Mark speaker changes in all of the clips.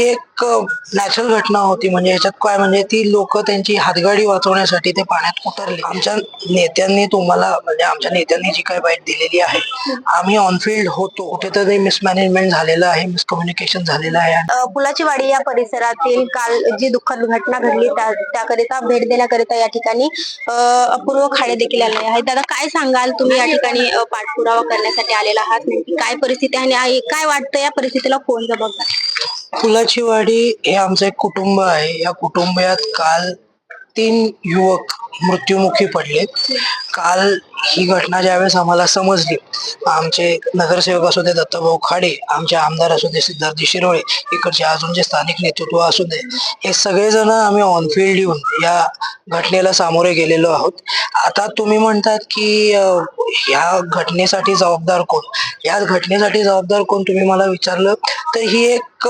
Speaker 1: एक नॅचरल घटना होती. म्हणजे याच्यात काय म्हणजे ती लोक त्यांची हातगाडी वाचवण्यासाठी ते पाण्यात उतरले. आमच्या नेत्यांनी तुम्हाला म्हणजे आमच्या नेत्यांनी जी काही बाईट दिलेली आहे आम्ही ऑनफिल्ड होतो. कुठेतरी मिसमॅनेजमेंट झालेलं आहे मिसकम्युनिकेशन झालेलं आहे.
Speaker 2: पुलाची वाडी या परिसरातील काल जी दुःखद घटना घडली त्याकरिता भेट देण्याकरिता या ठिकाणी अपूर्व खाडे देखील आले आहेत. दादा काय सांगाल तुम्ही या ठिकाणी पाठपुरावा करण्यासाठी आलेला आहात? काय परिस्थिती आहे आणि काय वाटतं या परिस्थितीला कोण जबाबदार?
Speaker 1: फुलाची वाडी हे आमचं एक कुटुंब आहे. या कुटुंबात काल तीन युवक मृत्युमुखी पडले. काल ही घटना ज्यावेळेस आम्हाला समजली आमचे नगरसेवक असू दे दत्ताभाऊ खाडे आमचे आमदार असू दे सिद्धार्थी शिरोळे इकडचे अजून जे स्थानिक नेतृत्व असू दे हे सगळेजण आम्ही ऑनफिल्ड येऊन या घटनेला सामोरे गेलेलो आहोत. आता तुम्ही म्हणतात की ह्या घटनेसाठी जबाबदार कोण? या घटनेसाठी जबाबदार कोण तुम्ही मला विचारलं? तर ही एक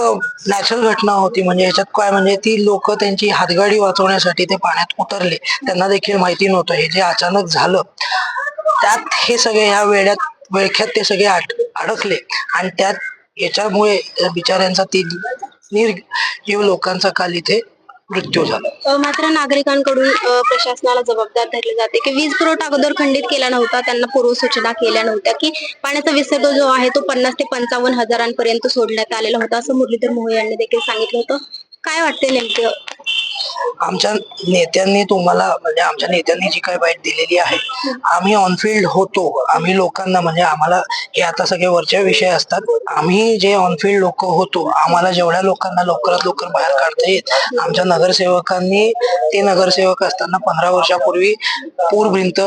Speaker 1: नॅचरल घटना होती. म्हणजे याच्यात काय? म्हणजे ती लोक त्यांची हातगाडी वाचवण्यासाठी ते पाण्यात उतरले. त्यांना देखील माहिती नव्हतं. हे जे अचानक झालं त्यात हे सगळे ह्या वेळात वेळख्यात ते सगळे अड- अडकले. आणि त्यात याच्यामुळे बिचाऱ्यांचा ती निर्जीव लोकांचा काल इथे मृत्यू झाला.
Speaker 2: अ, मात्र नागरिकांकडून अ, प्रशासनाला जबाबदार धरले जाते की वीज पुरवठा अगोदर खंडित केला नव्हता. त्यांना पूर्व सूचना केल्या नव्हत्या की पाण्याचा विसर्ग जो आहे तो पन्नास ते पंचावन्न हजारांपर्यंत सोडण्यात आलेला होता असं मुरलीधर मोहोळ यांनी देखील सांगितलं होतं. काय वाटते नेमकं?
Speaker 1: आमच्या नेत्यांनी तुम्हाला म्हणजे आमच्या नेत्यांनी जी काही बाईट दिलेली आहे आम्ही ऑनफिल्ड होतो. आम्ही लोकांना म्हणजे आम्हाला हे आता सगळे वरचे विषय असतात. आम्ही जे ऑनफिल्ड लोक होतो आम्हाला जेवढ्या लोकांना लवकरात लवकर बाहेर काढता येईल आमच्या नगरसेवकांनी ते नगरसेवक असताना पंधरा वर्षापूर्वी पूर भिंत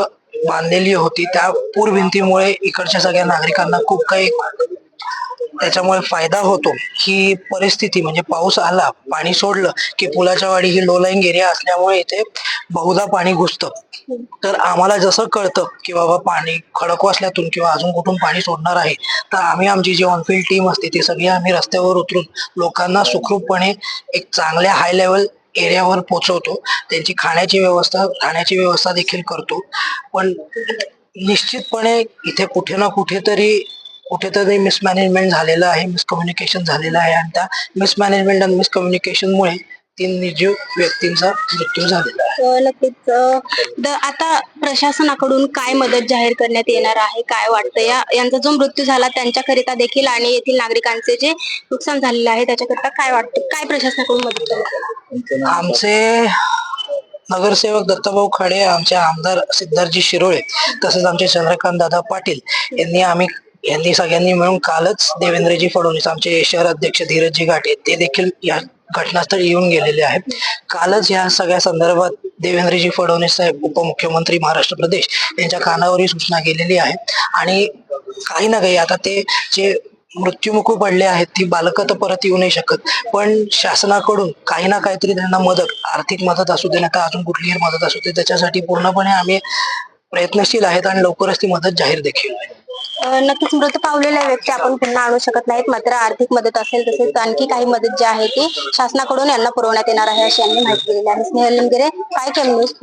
Speaker 1: बांधलेली होती. त्या पूर भिंतीमुळे इकडच्या सगळ्या नागरिकांना खूप काही त्याच्यामुळे फायदा होतो. ही परिस्थिती म्हणजे पाऊस आला पाणी सोडलं की पुलाच्या वाडी ही लो लाईन एरिया असल्यामुळे इथे बहुधा पाणी घुसतं. तर आम्हाला जसं कळतं की बाबा पाणी खडकवासल्यातून किंवा अजून कुठून पाणी सोडणार आहे तर आम्ही आमची जी ऑनफील्ड टीम असते ती सगळी आम्ही रस्त्यावर उतरून लोकांना सुखरूपपणे एक चांगल्या हाय लेवल एरियावर पोहोचवतो. त्यांची खाण्याची व्यवस्था राहण्याची व्यवस्था देखील करतो. पण निश्चितपणे इथे कुठे ना कुठेतरी कुठेतरी मिसमॅनेजमेंट झालेलं आहे मिसकम्युनिकेशन झालेलं आहे आणि त्या मिसमॅनेजमेंट आणि मिसकम्युनिकेशनमुळे तीन निर्जीव व्यक्तींचा मृत्यू झालेला आहे.
Speaker 2: नक्कीच. द- आता प्रशासनाकडून काय मदत जाहीर करण्यात येणार आहे काय वाटतं? या यांचा जो मृत्यू झाला त्यांच्याकरिता देखील आणि येथील नागरिकांचे जे नुकसान झालेलं आहे त्याच्याकरिता काय वाटतं? काय प्रशासनाकडून मदत करण्यात?
Speaker 1: आमचे नगरसेवक दत्ताभाऊ खाडे आमचे आमदार सिद्धार्थजी शिरोळे तसेच आमचे चंद्रकांत दादा पाटील यांनी आम्ही यांनी सगळ्यांनी मिळून कालच देवेंद्रजी फडणवीस आमचे शहर अध्यक्ष धीरजजी घाटे ते देखील या घटनास्थळी येऊन गेलेले आहेत. कालच या सगळ्या संदर्भात देवेंद्रजी फडणवीस साहेब उपमुख्यमंत्री महाराष्ट्र प्रदेश यांच्या कानावर ही सूचना केलेली आहे. आणि काही ना काही आता ते जे मृत्युमुखी पडले आहेत ती बालकं तर परत येऊ नाही शकत. पण शासनाकडून काही ना काहीतरी त्यांना मदत आर्थिक मदत असू दे नाही अजून कुठलीही मदत असू दे त्याच्यासाठी पूर्णपणे आम्ही प्रयत्नशील आहेत आणि लवकरच ती मदत जाहीर देखील
Speaker 2: नक्कीच मृत पावलेल्या व्यक्ती आपण पुन्हा आणू शकत नाहीत. मात्र आर्थिक मदत असेल तसेच आणखी काही मदत जी आहे ती शासनाकडून यांना पुरवण्यात येणार आहे अशी यांनी माहिती दिलेली आहे. स्नेहल लिंगिरे काय केलं न्यूज